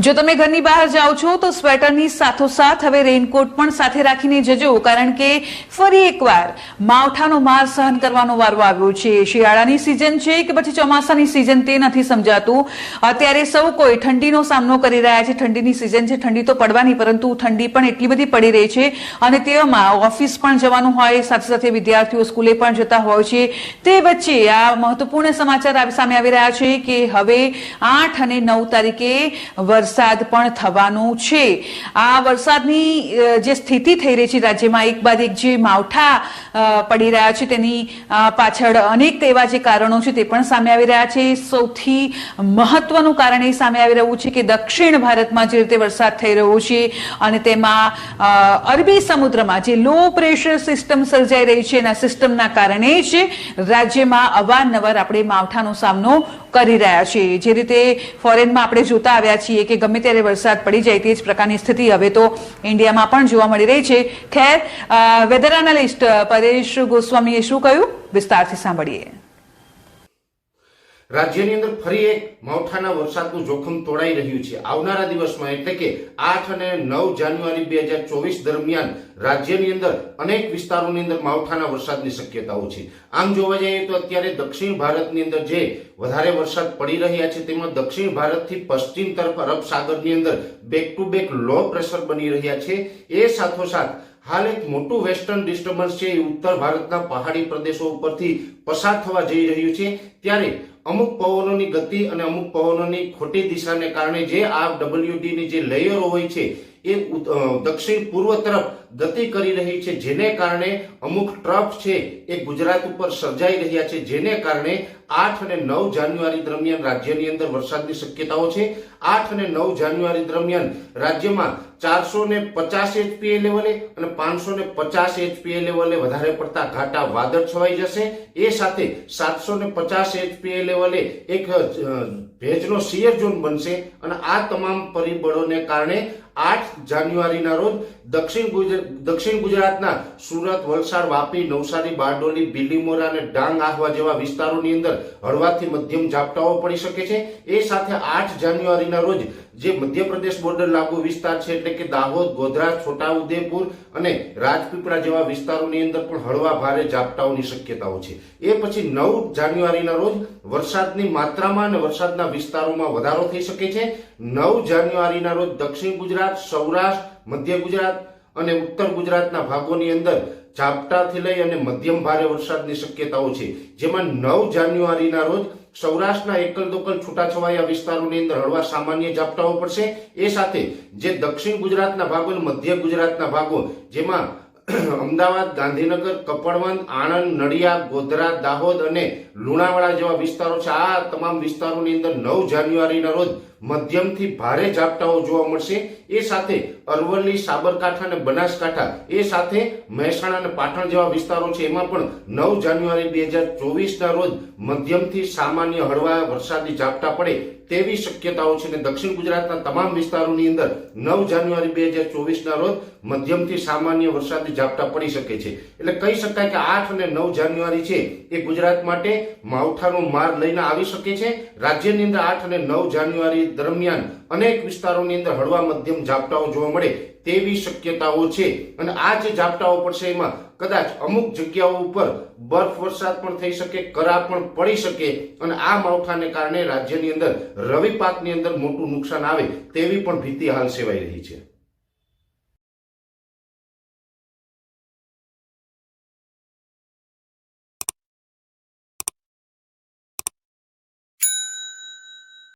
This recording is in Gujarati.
જો તમે ઘરની બહાર જાઓ છો, તો સ્વેટરની સાથોસાથ હવે રેઇનકોટ પણ સાથે રાખીને જજો, કારણ કે ફરી એકવાર માવઠાનો માર સહન કરવાનો વારો આવ્યો છે. શિયાળાની સિઝન છે કે પછી ચોમાસાની સિઝન તે નથી સમજાતું. અત્યારે સૌ કોઈ ઠંડીનો સામનો કરી રહ્યા છે. ઠંડીની સિઝન છે, ઠંડી તો પડવાની, પરંતુ ઠંડી પણ એટલી બધી પડી રહી છે અને તેમાં ઓફિસ પણ જવાનું હોય, સાથે સાથે વિદ્યાર્થીઓ સ્કૂલે પણ જતા હોય છે. તે વચ્ચે આ મહત્વપૂર્ણ સમાચાર સામે આવી રહ્યા છે કે હવે આઠ અને નવ તારીખે વરસાદ પણ થવાનો છે. આ વરસાદની જે સ્થિતિ થઈ રહી છે રાજ્યમાં, એક બાદ એક જે માવઠા પડી રહ્યા છે તેની પાછળ અનેક એવા જે કારણો છે તે પણ સામે આવી રહ્યા છે. સૌથી મહત્વનું કારણ એ સામે આવી રહ્યું છે કે દક્ષિણ ભારતમાં જે રીતે વરસાદ થઈ રહ્યો છે અને તેમાં અરબી સમુદ્રમાં જે લો પ્રેશર સિસ્ટમ સર્જાઈ રહી છે એના સિસ્ટમના કારણે જ રાજ્યમાં અવારનવાર આપણે માવઠાનો સામનો કરી રહ્યા છીએ. જે રીતે ફોરેનમાં આપણે જોતા આવ્યા છીએ કે ગમે ત્યારે વરસાદ પડી જાય તે જ પ્રકારની સ્થિતિ હવે તો ઇન્ડિયામાં પણ જોવા મળી રહી છે. ખેર વેધર એનાલિસ્ટ, પરેશ ગોસ્વામીએ શું કહ્યું? વિસ્તારથી સાંભળીએ. રાજ્યની અંદર ફરી એક માવઠાના વરસાદનું જોખમ તોડાઈ રહ્યું છે. આવનારા દિવસમાં એટલે કે આઠ અને નવ જાન્યુઆરી બે હજાર ચોવીસ દરમિયાન રાજ્યની અંદર અનેક વિસ્તારોની અંદર માવઠાના વરસાદની શક્યતાઓ છે. આમ જોવા જઈએ તો અત્યારે દક્ષિણ ભારતની અંદર જે વધારે વરસાદ પડી રહ્યા છે, તેમાં દક્ષિણ ભારતથી પશ્ચિમ તરફ અરબ સાગરની અંદર back to back low pressure બની રહ્યા છે. એ સાથોસાથ હાલ એક મોટું વેસ્ટર્ન ડિસ્ટર્બન્સ છે એ ઉત્તર ભારતના પહાડી પ્રદેશો ઉપરથી પસાર થવા જઈ રહ્યું છે. ત્યારે અમુક પવનોની ગતિ અને અમુક પવનોની ખોટી દિશાને કારણે જે આ ડબલ્યુડી ની જે લેયરો હોય છે એ દક્ષિણ પૂર્વ તરફ ગતિ કરી રહી છે, જેને કારણે અમુક ટ્રફ છે એ ગુજરાત ઉપર સર્જાઈ રહ્યા છે, જેને કારણે આઠ અને નવ જાન્યુઆરી દરમિયાન રાજ્યની અંદર વરસાદની શક્યતાઓ છે. આઠ અને નવ જાન્યુઆરી દરમિયાન રાજ્યમાં ચારસો ને પચાસ એચપીએ લેવલે અને પાંચસો ને પચાસ એચપીએ લેવલે વધારે પડતા ઘાટા વાદળ છવાઈ જશે. એ સાથે સાતસો ને પચાસ એચપીએ લેવલે એક ભેજનો સિયર ઝોન બનશે અને આ તમામ પરિબળોને કારણે આઠ જાન્યુઆરીના રોજ દક્ષિણ દક્ષિણ ગુજરાતના સુરત, વલસાડ, વાપી, નવસારી, બારડોલી બિલીમોરા અને ડાંગ આહવા જેવા વિસ્તારોની અંદર હળવાથી મધ્યમ ઝાપટાઓ પડી શકે છે. એ સાથે આઠ જાન્યુઆરીના રોજ જે મધ્યપ્રદેશ બોર્ડર લાગુ વિસ્તાર છે એટલે કે દાહોદ, ગોધરા, છોટાઉદેપુર અને રાજપીપળા જેવા વિસ્તારોની અંદર પણ હળવા ભારે ઝાપટાઓની શક્યતાઓ છે. એ પછી નવ જાન્યુઆરીના રોજ વરસાદની માત્રામાં અને વરસાદના વિસ્તારોમાં વધારો થઈ શકે છે. નવ જાન્યુઆરીના રોજ દક્ષિણ ગુજરાત, સૌરાષ્ટ્ર, મધ્ય ગુજરાત અને ઉત્તર ગુજરાતના ભાગોની અંદર ઝાપટાથી લઈ અને મધ્યમ ભારે વરસાદની શક્યતાઓ છે. જેમાં નવ જાન્યુઆરીના રોજ સૌરાષ્ટ્રના એકલ દોકલ છૂટાછવાયા વિસ્તારોની અંદર હળવા સામાન્ય ઝાપટાઓ પડશે. એ સાથે જે દક્ષિણ ગુજરાતના ભાગો અને મધ્ય ગુજરાતના ભાગો, જેમાં અમદાવાદ, ગાંધીનગર, કપડવંત, આણંદ, નડિયાદ, ગોધરા, દાહોદ અને લુણાવાડા જેવા વિસ્તારો છે. આ તમામ વિસ્તારોની અંદર નવ જાન્યુઆરીના રોજ મધ્યમથી ભારે ઝાપટાઓ જોવા મળશે. એ સાથે અરવલ્લી, સાબરકાંઠા અને બનાસકાંઠા, એ સાથે મહેસાણા અને પાટણ જેવા વિસ્તારો છે. એમાં પણ નવ જાન્યુઆરી બે હજાર ચોવીસના રોજ મધ્યમથી સામાન્ય હળવા વરસાદી ઝાપટા પડે તેવી શક્યતાઓ છે. અને દક્ષિણ ગુજરાતના તમામ વિસ્તારોની અંદર નવ જાન્યુઆરી બે હજાર ચોવીસના રોજ મધ્યમથી સામાન્ય વરસાદી ઝાપટા પડી શકે છે. એટલે કહી શકાય કે આઠ અને નવ જાન્યુઆરી છે, એ ગુજરાત માટે માવઠાનો માર લઈને આવી શકે છે. રાજ્યની અંદર આઠ અને નવ જાન્યુઆરી દરમિયાન અનેક વિસ્તારોની અંદર હળવા મધ્યમ ઝાપટાઓ જોવા મળે તેવી શક્યતાઓ છે. અને આ જે ઝાપટાઓ પડશે એમાં કદાચ અમુક જગ્યાઓ ઉપર બરફ વરસાદ પણ થઈ શકે, કરા પણ પડી શકે અને આ માવઠાને કારણે રાજ્યની અંદર રવિ પાકની અંદર મોટું નુકસાન આવે તેવી પણ ભીતિ હાલ સેવાઈ રહી છે.